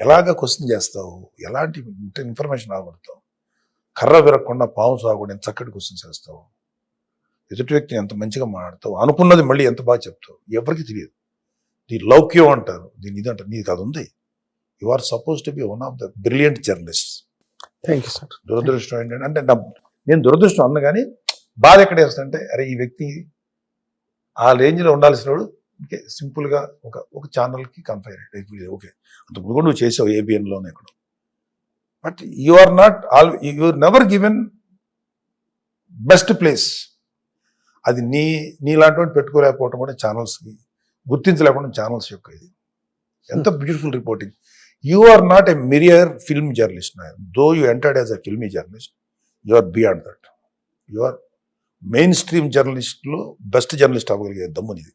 ఎలాగ క్వశ్చన్ చేస్తావు? ఎలాంటి ఇన్ఫర్మేషన్ రాబడతావు? కర్ర విరగకుండా పాము సాగుడు ఎంత చక్కటి క్వశ్చన్ చేస్తావు? ఎదుటి వ్యక్తిని ఎంత మంచిగా మాట్లాడతావు? అనుకున్నది మళ్ళీ ఎంత బాగా చెప్తావు? ఎవరికి తెలియదు. నీ లౌక్యం అంటారు దీని ఇది అంటారు నీకు అది ఉంది. You are suppose to be one of the brilliant journalist thank you sir దురదృష్టం ఏంటంటే అంటే నేను దురదృష్టం అన్న కానీ బాధ ఎక్కడ వేస్తుంటే అరే ఈ వ్యక్తి ఆ రేంజ్లో ఉండాల్సిన వాడు ఇంకే సింపుల్గా ఒక ఒక ఛానల్కి కంపేర్ ఓకే. అంతకుముందు కూడా నువ్వు చేసావు ఏబిఎన్లోనే ఇక్కడ but you are not all you never given best place. అది నీ నీలాంటి వాడిని పెట్టుకోలేకపోవడం కూడా ఛానల్స్కి గుర్తించలేకపోవడం ఛానల్స్ యొక్క ఇది. ఎంత beautiful reporting. You are not a mere film journalist though you entered as a filmy journalist you are beyond that. You are mainstream జర్నలిస్ట్లో best journalist అవ్వగలిగే దమ్మునిది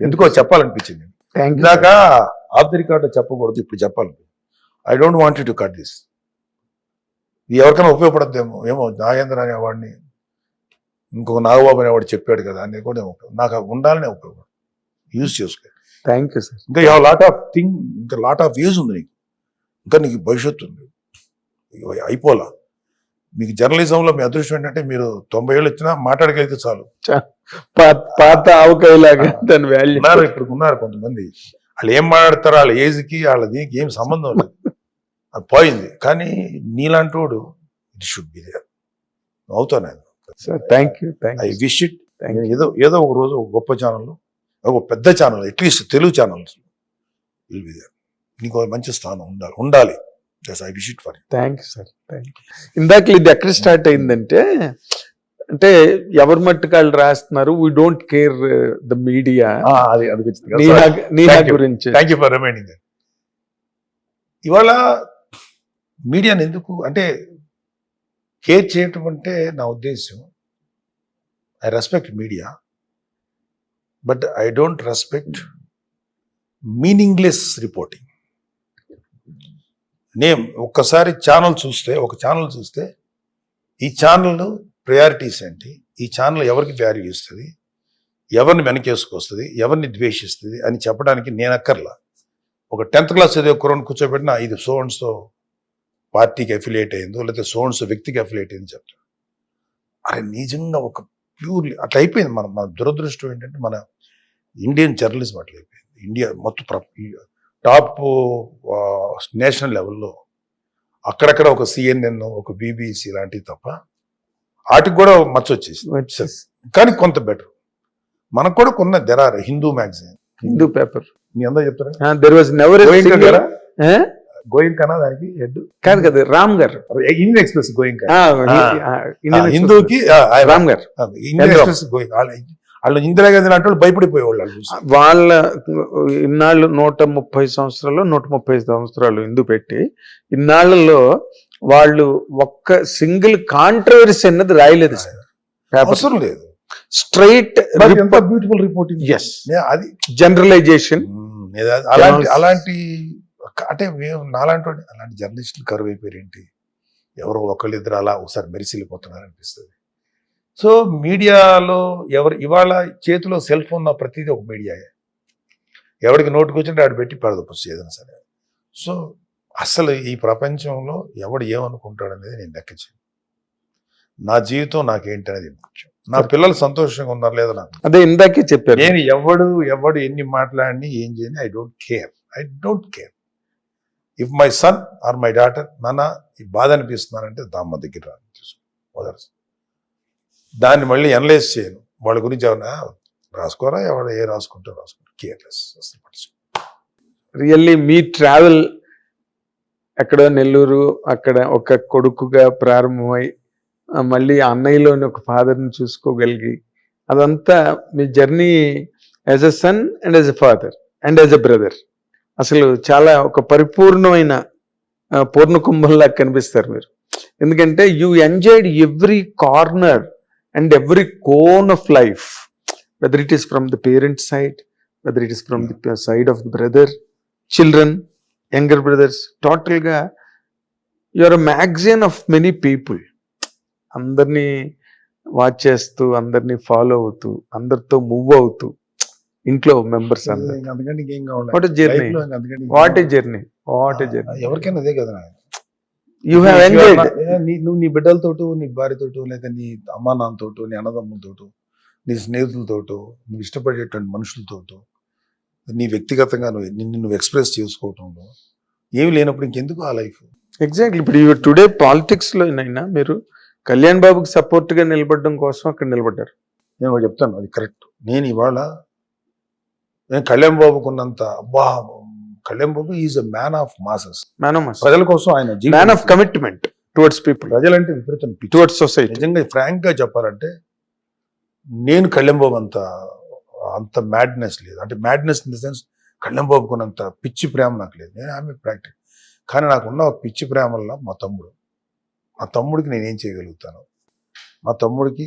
ఎందుకో చెప్పాలనిపించింది. ఇందాక ఆఫ్ ది రికార్డ్ చెప్పకూడదు ఇప్పుడు చెప్పాలి. I don't want to cut this ఇది ఎవరికైనా ఉపయోగపడద్దేమో ఏమో నాగేంద్ర అనేవాడిని ఇంకొక నాగబాబు అనేవాడు చెప్పాడు కదా అనేది కూడా. నాకు ఉండాలనే ఉపయోగపడు యూజ్ చేసుకో. థ్యాంక్ యూ సార్ ఇంకా యూ లాట్ ఆఫ్ థింగ్ ఇంకా లాట్ ఆఫ్ యూజ్ ఉంది నీకు. ఇంకా నీకు భవిష్యత్తు ఉంది. అయిపోలా. మీకు జర్నలిజంలో మీ అదృష్టం ఏంటంటే మీరు తొంభై ఏళ్ళు వచ్చినా మాట్లాడగలిగితే చాలు. పాత ఆవకాయలాగా దాని వాల్యూ ఉన్నారు ఇప్పుడు ఉన్నారు కొంతమంది. వాళ్ళు ఏం మాట్లాడతారో వాళ్ళ ఏజ్కి వాళ్ళ దీనికి ఏం సంబంధం లేదు. అది పోయింది. కానీ నీలాంటి వాడు ఇట్ షుడ్ బి దేర్ అవుతాను నేను sir thank you thank I wish it ఏదో ఏదో ఒక రోజు ఒక గొప్ప ఛానల్ ఒక పెద్ద channel at least Telugu channels will be there నీకు మంచి స్థానం ఉండాలి ఉండాలి. I wish it for thank you sir thank you ఇందాక ఇది ఎక్కడ స్టార్ట్ అయిందంటే అంటే ఎవరి మట్టుకు వాళ్ళు రాస్తున్నారు we don't care the media అది అది నీహా నీహా Thank you. గురించి. థ్యాంక్ యూ ఫర్ రిమైండింగ్ ఇవాళ మీడియాని ఎందుకు అంటే కేర్ చేయటం అంటే నా ఉద్దేశం I respect media but I don't respect meaningless reporting name ఒక్కసారి ఛానల్ చూస్తే ఒక ఛానల్ చూస్తే ఈ ఛానల్ ప్రయారిటీస్ ఏంటి? ఈ ఛానల్ ఎవరికి వాల్యూ ఇస్తుంది? ఎవరిని వెనకేసుకొస్తుంది ఎవరిని ద్వేషిస్తుంది? అని చెప్పడానికి నేను అక్కర్లా. ఒక టెన్త్ క్లాస్ చదివే కుర్రను కూర్చోబెట్టిన ఇది సోన్స్తో పార్టీకి అఫిలియేట్ అయిందో లేకపోతే సోన్స్ వ్యక్తికి అఫిలియేట్ అయింది చెప్తాడు. అరే నిజంగా ఒక ప్యూర్లీ అట్లా అయిపోయింది. మన మన దురదృష్టం ఏంటంటే మన ఇండియన్ జర్నలిజం అట్లా అయిపోయింది. ఇండియా మొత్తం ప్ర- టాప్ నేషనల్ లెవెల్లో అక్కడక్కడ ఒక సిఎన్ఎన్ ఒక బీబీసీ లాంటివి తప్ప వాటికి కూడా మచ్చ వచ్చేసి కానీ కొంత బెటర్. మనకు కూడా కొన్న there are Hindu magazine Hindu paper మీ అందరూ చెప్తారా? దెర్ వాజ్ నెవర్ గోయింకా కన్నా దానికి హెడ్ కాదు కదా రామ్ గారు ఇండియన్ ఎక్స్ప్రెస్ ఇండియన్ హిందూకి రామ్ గారు ఇండియన్. ఎక్స్ప్రెస్ గోయింగ్ వాళ్ళు ఇందిరాగాంధీ లాంటి వాళ్ళు భయపడిపోయేవాళ్ళు వాళ్ళు ఇన్నాళ్ళు నూట ముప్పై సంవత్సరాలు నూట ముప్పై సంవత్సరాలు ఇందు పెట్టి ఇన్నాళ్ళలో వాళ్ళు ఒక్క సింగిల్ కాంట్రవర్సీ అన్నది రాయలేదు సార్. అవసరం లేదు. స్ట్రైట్ బ్యూటిఫుల్ రిపోర్టింగ్ ఎస్ అది జనరలైజేషన్ అలాంటి అలాంటి అంటే మేము నాలాంటి అలాంటి జర్నలిస్టులు కరువు అయిపోయారు ఏంటి ఎవరో ఒకళ్ళిద్దరు అలా ఒకసారి మెరిసిల్లిపోతున్నారు అనిపిస్తుంది సో మీడియాలో ఎవరు ఇవాళ చేతిలో సెల్ ఫోన్ ఉన్న ప్రతిదీ ఒక మీడియాయే. ఎవరికి నోటుకు వచ్చింటే ఆడు పెట్టి పడదపచ్చు ఏదైనా సరే. సో అసలు ఈ ప్రపంచంలో ఎవడు ఏమనుకుంటాడు అనేది నేను లెక్క చేయను. నా జీవితం నాకేంటి అనేది ముఖ్యం. నా పిల్లలు సంతోషంగా ఉన్నారు లేదా నాకు? అదే ఇందాకే చెప్పారు. నేను ఎవడు ఎవడు ఎన్ని మాట్లాడిని ఏం చేయని I don't care. I don't care. If my son or my daughter నాన్న ఈ బాధ అనిపిస్తున్నానంటే దామ్మ దగ్గర రా తీసుకో. దాన్ని మళ్ళీ అనలైజ్ చేయను. వాళ్ళ గురించి ఏమన్నా రాసుకోరా? ఎవడ ఏ రాసుకుంటే రాసుకుంటా కేర్లెస్ అసలు రియల్లీ మీ ట్రావెల్ ఎక్కడ నెల్లూరు అక్కడ ఒక కొడుకుగా ప్రారంభమై ఆ, మళ్ళీ అన్నయ్యలోని ఒక ఫాదర్ని చూసుకోగలిగి అదంతా మీ journey as a son and as a father and as a brother అసలు చాలా ఒక పరిపూర్ణమైన పూర్ణ కుంభంలా కనిపిస్తారు మీరు. ఎందుకంటే you enjoyed every corner and every cone of life whether it is from the parent side whether it is from the side of the brother children younger brothers టోటల్గా your magazine of many people అందరినీ watch చేస్తూ అందరినీ follow అవుతూ అందరితో move అవుతూ ఇంట్లో members అందరు what journey what? Journey what journey ఎవరికైనా అదే కదా. యూ హ్యావ్ ఎంజాయ్డ్ నువ్వు నీ బిడ్డలతోటో నీ భార్యతోటో లేదా నీ అమ్మా నాన్నతోటో నీ అన్నదమ్ములతోటో నీ స్నేహితులతోటో నువ్వు ఇష్టపడేటువంటి మనుషులతోటో నీ వ్యక్తిగతంగా నువ్వు నిన్ను నువ్వు ఎక్స్ప్రెస్ చేసుకోవటంలో ఏమి లేనప్పుడు ఇంకెందుకు ఆ లైఫ్ ఎగ్జాక్ట్లీ ఇప్పుడు టుడే పాలిటిక్స్లో అయినా మీరు కళ్యాణ్ బాబుకి సపోర్ట్గా నిలబడడం కోసం అక్కడ నిలబడ్డారు. నేను చెప్తాను అది కరెక్ట్ నేను ఇవాళ నేను కళ్యాణ్ బాబుకున్నంత అబ్బా Kalyan Babu is a man of masses. Man ప్రజల కోసం ఆయన man of commitment towards people. ప్రజలంటే విపరీతం టువర్డ్స్ సొసైటీ. నిజంగా ఫ్రాంక్గా చెప్పాలంటే నేను కళ్యాణ్బాబు అంత అంత మ్యాడ్నెస్ లేదు. అంటే మ్యాడ్నెస్ ఇన్ ద సెన్స్ కళ్యాణ్బాబుకున్నంత పిచ్చి ప్రేమ నాకు లేదు. నేను ఆమె ప్రాక్టిక్ కానీ నాకున్న ఒక పిచ్చి ప్రేమ వల్ల మా తమ్ముడు మా తమ్ముడికి నేనేం చేయగలుగుతాను? మా తమ్ముడికి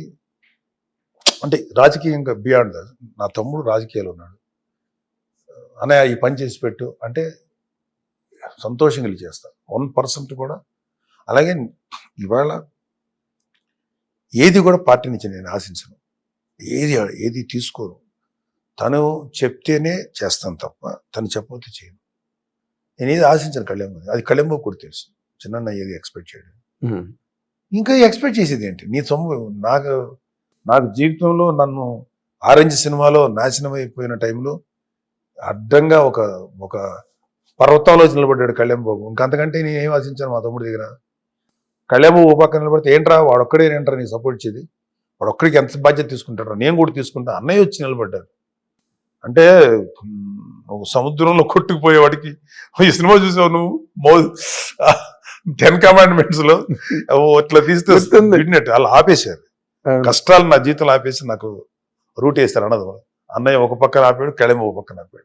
అంటే రాజకీయంగా బియాండ్ నా తమ్ముడు రాజకీయాలు ఉన్నాడు. అన్నయ్య ఈ పని చేసి పెట్టు. అంటే సంతోషంగా చేస్తాను వన్ పర్సెంట్ కూడా. అలాగే ఇవాళ ఏది కూడా పార్టీ నుంచి నేను ఆశించను. ఏది ఏది తీసుకోను. తను చెప్తేనే చేస్తాను తప్ప తను చెప్పకపోతే చేయను. నేను ఏది ఆశించను కళ్యాణ్. అది కళ్యాణ్ కూడా తెలుసు. చిన్న ఏది ఎక్స్పెక్ట్ చేయడం ఇంకా ఎక్స్పెక్ట్ చేసేది ఏంటి? నీ సొమ్ము నాకు నాకు జీవితంలో నన్ను ఆరెంజ్ సినిమాలో నాశనం అయిపోయిన టైంలో అడ్డంగా ఒక ఒక పర్వతంలో నిలబడ్డాడు కళ్యాణ్ బాబు ఇంకంతకంటే నేను ఏం ఆశించాను మా తమ్ముడి దగ్గర? కళ్యాణ్ బాబు ఓ పక్కన నిలబడితే ఏంట్రా వాడొక్కడే ఏంట్రా నీ సపోర్ట్ ఇచ్చేది? వాడొక్కడికి ఎంత బాధ్యత తీసుకుంటారా నేను కూడా తీసుకుంటా. అన్నయ్య వచ్చి నిలబడ్డాడు. అంటే ఒక సముద్రంలో కొట్టుకుపోయే వాడికి ఈ సినిమా చూసావు నువ్వు? మో టెన్ కమాండ్మెంట్స్లో ఓ ఇట్లా తీస్తే గుర్తుంది. విడినట్టు అలా ఆపేశారు. కష్టాలు నా జీవితంలో ఆపేసి నాకు రూట్ వేస్తారు అన్నది. అన్నయ్య ఒక పక్కన ఆపాడు కళెమ్మ ఒక పక్కన ఆపాడు.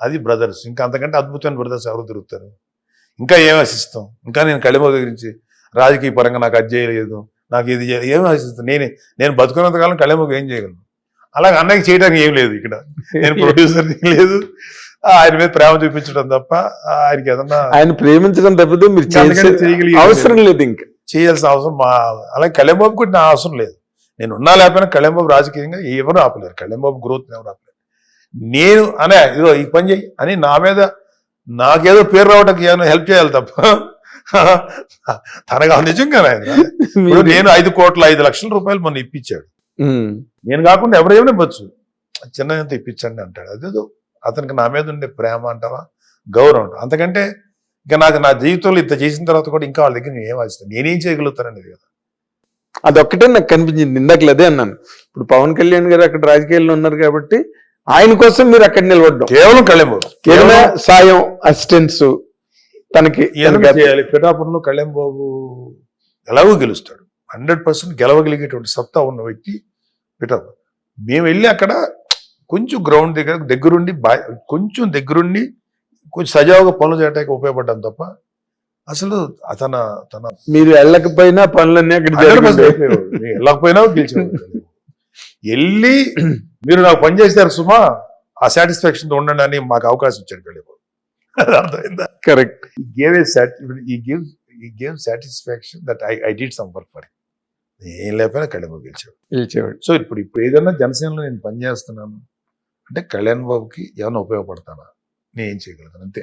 అది బ్రదర్స్ ఇంకా అంతకంటే అద్భుతమైన బ్రదర్స్ ఎవరు తిరుగుతారు? ఇంకా ఏం ఆశిస్తాం? ఇంకా నేను కళెమ్మ గురించి రాజకీయ పరంగా నాకు అది చేయలేదు నాకు ఇది చేయ- ఏం ఆశిస్తాను నేనే నేను బతుకున్నంత కాలం కళెమ్మకు ఏం చేయగలను? అలాగే అన్నయ్యకి చేయడానికి ఏం లేదు ఇక్కడ. నేను ప్రొడ్యూసర్ లేదు. ఆయన మీద ప్రేమ చూపించడం తప్ప ఆయనకి ఏదన్నా ఆయన ప్రేమించడం తప్పితే మీరు అవసరం లేదు ఇంకా. చేయాల్సిన అవసరం మా అలాగే కూడా నా అవసరం లేదు. నేను ఉన్నా లేకపోయినా కళ్యాణబాబు రాజకీయంగా ఎవరు ఆపలేరు. కళ్యాణబాబు గ్రోత్ ఎవరు ఆపలేరు. నేను అనే ఇదో ఈ పని చేయి అని నా మీద నాకేదో పేరు రావడానికి ఏమైనా హెల్ప్ చేయాలి తప్ప. తనగా నిజంగా ఇప్పుడు నేను ఐదు కోట్ల ఐదు లక్షల రూపాయలు మొన్న ఇప్పించాడు. నేను కాకుండా ఎవరైనా ఇవ్వచ్చు? చిన్న ఎంత ఇప్పించండి అంటాడు. అదేదో అతనికి నా మీద ఉండే ప్రేమ అంటావా? గౌరవం అంతకంటే ఇంకా నాకు నా జీవితంలో ఇంత చేసిన తర్వాత కూడా ఇంకా వాళ్ళ దగ్గర నేను ఏం ఆశిస్తాను నేనేం చేయగలుగుతాననేది కదా. అదొక్కటే నాకు కనిపించింది. ఇందాక అదే అన్నాను. ఇప్పుడు పవన్ కళ్యాణ్ గారు అక్కడ రాజకీయాల్లో ఉన్నారు కాబట్టి ఆయన కోసం మీరు అక్కడ నిలబడ్డం. కేవలం కళ్యాణ్ ఏదైనా సాయం అసిస్టెన్స్ తనకి చేయాలి? పిఠాపురంలో కళ్యాణ్ బాబు ఎలాగో గెలుస్తాడు. హండ్రెడ్ పర్సెంట్ గెలవగలిగేటువంటి సత్తా ఉన్న వ్యక్తి పిఠాపురం. మేము వెళ్ళి అక్కడ కొంచెం గ్రౌండ్ దగ్గర దగ్గరుండి కొంచెం దగ్గరుండి కొంచెం సజావుగా పనులు చేయడానికి ఉపయోగపడ్డాం తప్ప అసలు అతన తన మీరు వెళ్ళకపోయినా పనులన్నీ అక్కడ 100% జరిగాయి అయిపోయేవాడు. నేను వెళ్ళకపోయినా గెలిచేవాడు వెళ్ళి మీరు నాకు పని చేశారు సుమా ఆ సాటిస్ఫాక్షన్ ఉండండి అని మాకు అవకాశం ఇచ్చాడు కళ్యాణ్ బాబు అది అర్థమైందా? Correct a sat he gives he gave satisfaction that I, I did some work for him. ఏం లేకపోయినా కళ్యాణ్ గెలిచాడు పిలిచేవాడు సో ఇప్పుడు ఇప్పుడు ఏదైనా జనసేనలో నేను పనిచేస్తున్నాను అంటే కళ్యాణ్ బాబుకి ఏమైనా ఉపయోగపడతానా? నేను ఏం చేయగలుగుతాను? అంతే.